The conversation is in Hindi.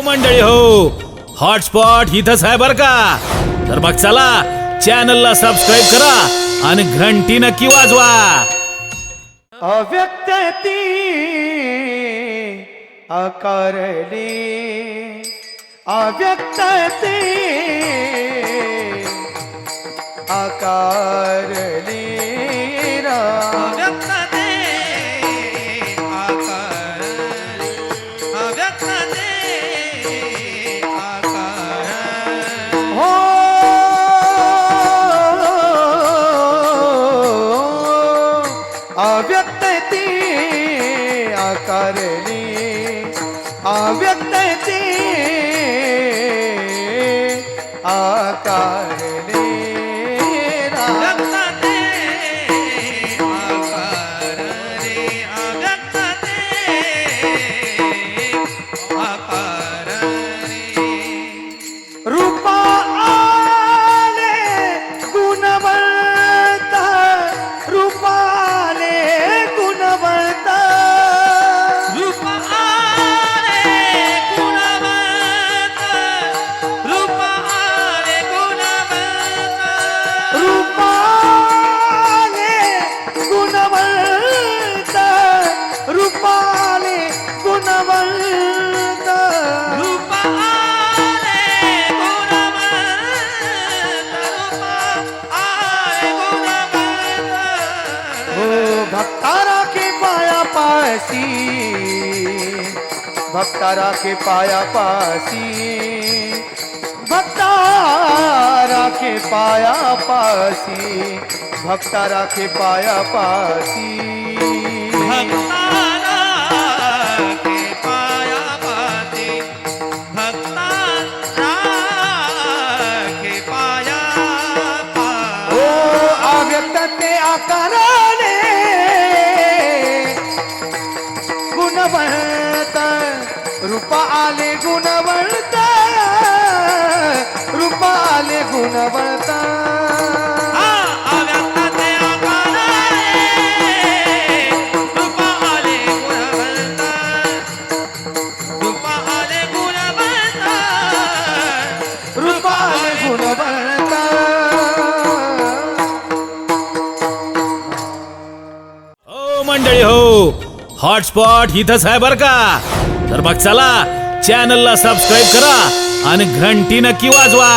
हो मंडळी हो. हॉटस्पॉट इथंच आहे बर का? तर मग चला चॅनलला सबस्क्राईब करा आणि घंटी नक्की वाजवा. अव्यक्त ती आकारली अव्यक्त ती आकारली रा अव्यक्त ती आकारली अव्यक्त ती आकारली पासी भक्तारा के पाया पासी भक्तारा के पाया पासी भक्तारा के पाया पासी। के पाया पासी ओ अव्यक्त ते रूप आले गुणवंत रूप आले गुणवंत हो। मंडळी हो हॉटस्पॉट इथंच आहे बर का? तर मग चला चॅनलला सबस्क्राईब करा आणि घंटी नक्की वाजवा.